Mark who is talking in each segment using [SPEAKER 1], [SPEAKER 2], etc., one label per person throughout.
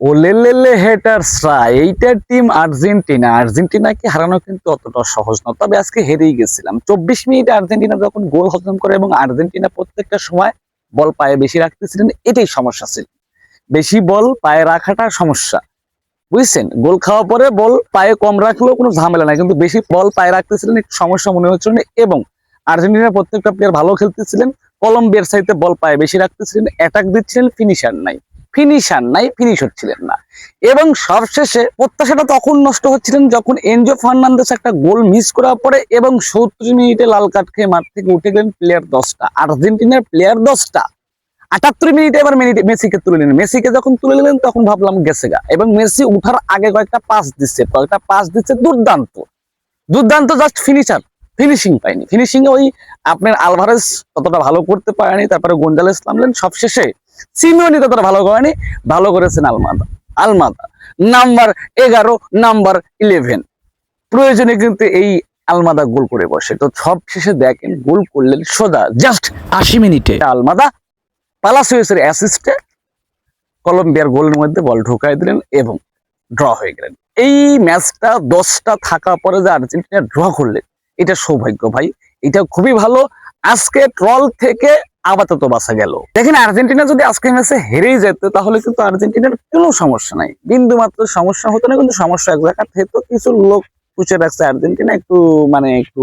[SPEAKER 1] ও লেলে হেটার্সরা এইটা team Argentina. আর্জেন্টিনাকে হারানো কিন্তু অতটা সহজ না তবে আজকে হেরেই গেছিলাম। চব্বিশ মিনিটে আর্জেন্টিনা যখন গোল হজম করে এবং আর্জেন্টিনা প্রত্যেকটা সময় বল পায়ে বেশি রাখতেছিলেন, এটাই সমস্যা ছিল। বেশি বল পায়ে রাখাটা সমস্যা। বুঝছেন? গোল খাওয়া পরে বল পায়ে কম রাখলেও কোনো ঝামেলা নাই। কিন্তু বেশি বল পায়ে রাখতেছিলেন, একটু সমস্যা মনে হচ্ছিল এবং আর্জেন্টিনার প্রত্যেকটা প্লেয়ার ভালো খেলতেছিলেন। কলম্বিয়ার সাইডে বল পায়ে বেশি রাখতেছিলেন। অ্যাটাক দিচ্ছিলেন ফিনিশার নাই। ফিনিশার নাই ফিনিশ হচ্ছিলেন না। এবং সবশেষে প্রত্যাশাটা তখন নষ্ট হচ্ছিলেন যখন এনজো ফার্নান্দেস একটা গোল মিস করার পরে এবং সত্তর মিনিটে লাল কার্ড খেয়ে মাঠ থেকে উঠে গেলেন প্লেয়ার দশটা। আর্জেন্টিনার প্লেয়ার দশটা। আটাত্তর মিনিটে এবার মেসিকে তুলে নিলেন। মেসিকে যখন তুলে নিলেন, তখন ভাবলাম গেছে গা। এবং মেসি উঠার আগে কয়েকটা পাস দিচ্ছে। কয়েকটা পাস দিচ্ছে দুর্দান্ত। দুর্দান্ত জাস্ট ফিনিশার ফিনিশিং পাইনি ফিনিশিং ওই আপনার আলভারেজ ততটা ভালো করতে পারেনি, তারপরে গন্ডালেস নামলেন। সবশেষে সিমিওনি ততটা ভালো করেনি, ভালো করেছেন আলমাদা আলমাদা। নাম্বার এগারো, নাম্বার ইলেভেন প্রয়োজনে কিন্তু এই আলমাদা গোল করে বসে। তো সব শেষে দেখেন, গোল করলেন সোজা জাস্ট
[SPEAKER 2] আশি মিনিটে।
[SPEAKER 1] আলমাদা পালাসিয়াসের অ্যাসিস্টে কলম্বিয়ার গোলের মধ্যে বল ঢুকাই দিলেন এবং ড্র হয়ে গেলেন। এই ম্যাচটা দশটা থাকা পরে যে আর্জেন্টিনা ড্র করলেন, এটা সৌভাগ্য ভাই। এটা খুবই ভালো। আজকে ট্রল থেকে আপাতত বাঁচা গেল। দেখেন, আর্জেন্টিনা যদি আজকে ম্যাচে হেরেই যেত, তাহলে কিন্তু আর্জেন্টিনার কোনো সমস্যা নাই। বিন্দু মাত্র সমস্যা হতো না, কিন্তু সমস্যা এক জায়গা থেকে কিছু লোক পুষে রাখছে আর্জেন্টিনা, একটু মানে একটু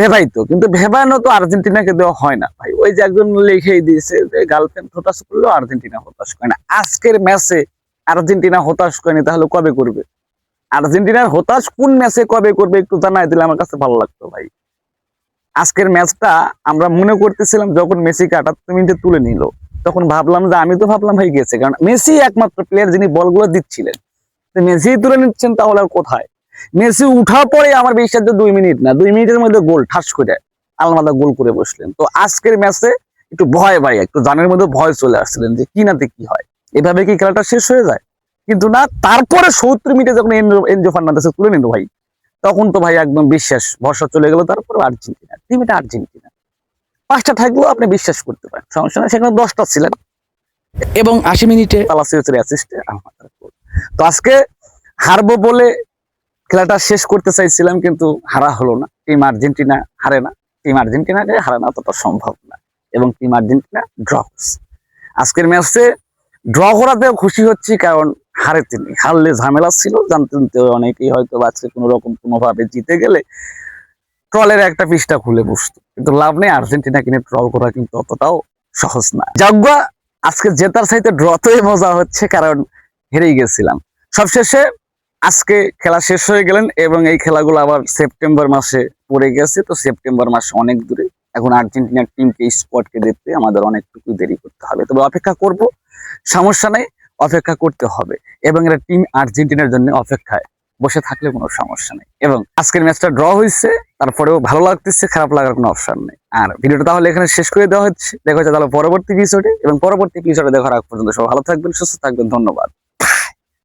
[SPEAKER 1] ভেবাইতো। কিন্তু ভেবানো তো আর্জেন্টিনাকে দেওয়া হয় না ভাই। ওই যে একজন লিখেই দিয়েছে যে গার্লফ্রেন্ড হতাশ করলেও আর্জেন্টিনা হতাশ করে না। আজকের ম্যাচে আর্জেন্টিনা হতাশ করেনি তাহলে কবে করবে? আর্জেন্টিনার হতাশ কোন ম্যাচে কবে করবে একটু জানাই দিলে আমার কাছে ভালো লাগতো ভাই। আজকের ম্যাচটা আমরা মনে করতেছিলাম যখন মেসিকে আটাত্তর মিনিটে তুলে নিল, তখন ভাবলাম যে আমি তো ভাবলাম ভাই গেছে, কারণ মেসি একমাত্র প্লেয়ার যিনি বলগুলো দিচ্ছিলেন। মেসি তুলে নিচ্ছেন তাহলে আর কোথায়? মেসি উঠার পরে আমার বিশ্বাস যে দুই মিনিট না, দুই মিনিটের মধ্যে গোল ঠাস করে আলমাদা গোল করে বসলেন। তো আজকের ম্যাচে একটু ভয় ভাই, একটু জানের মধ্যে ভয় চলে আসছিলেন যে কি নাতে কি হয়। এভাবে কি খেলাটা শেষ হয়ে যায়? কিন্তু না, তারপরে সত্তর মিনিটে যখন এনজো ফার্নান্দেসে তুলে নিল ভাই তখন তো ভাই একদম বিশ্বাস ভরসা চলে গেল তারপরে আর্জেন্টিনা। টিম এটা আর্জেন্টিনা। পাঁচটা থাকলেও আপনি বিশ্বাস করতে পারেন সমস্যা নাই। সেখানে দশটা ছিলেন।
[SPEAKER 2] এবং আশি মিনিটে
[SPEAKER 1] তো আজকে হারবো বলে খেলাটা শেষ করতে চাইছিলাম কিন্তু হারা হলো না। টিম আর্জেন্টিনা হারে না। টিম আর্জেন্টিনাকে হারানো অতটা সম্ভব না। এবং টিম আর্জেন্টিনা ড্র আজকের ম্যাচে ড্র করাতেও খুশি হচ্ছি কারণ হারে তিনি। হারলে ঝামেলা ছিল জানতেন তো অনেকেই হয়তো আজকে কোনো রকম কোনোভাবে জিতে গেলে ট্রলের একটা পৃষ্ঠা খুলে বসতো। কিন্তু লাভ নেই, আর্জেন্টিনা কিনে ট্রল করা কিন্তু অতটাও সহজ না। যাজ্ঞা আজকে জেতার সাইতে ড্রতেই মজা হচ্ছে, কারণ হেরেই গেছিলাম। সবশেষে আজকে খেলা শেষ হয়ে গেলেন এবং এই খেলাগুলো আবার সেপ্টেম্বর মাসে পড়ে গেছে, তো সেপ্টেম্বর মাসে অনেক দূরে। এখন আর্জেন্টিনার টিমকে স্পটকে দেখতে আমাদের অনেকটুকু দেরি করতে হবে। তবে অপেক্ষা করব, সমস্যা নেই। অপেক্ষা করতে হবে এবং এরা টিম আর্জেন্টিনার জন্য অপেক্ষায় বসে থাকলে কোনো সমস্যা নেই। এবং আজকের ম্যাচটা ড্র হয়েছে, তারপরেও ভালো লাগতেছে, খারাপ লাগার কোনো অপশন নেই। আর ভিডিওটা তাহলে এখানে শেষ করে দেওয়া হচ্ছে। দেখা হচ্ছে তাহলে পরবর্তী এপিসোডে এবং পরবর্তী এপিসোডে দেখার আগ পর্যন্ত সব ভালো থাকবেন, সুস্থ থাকবেন, ধন্যবাদ।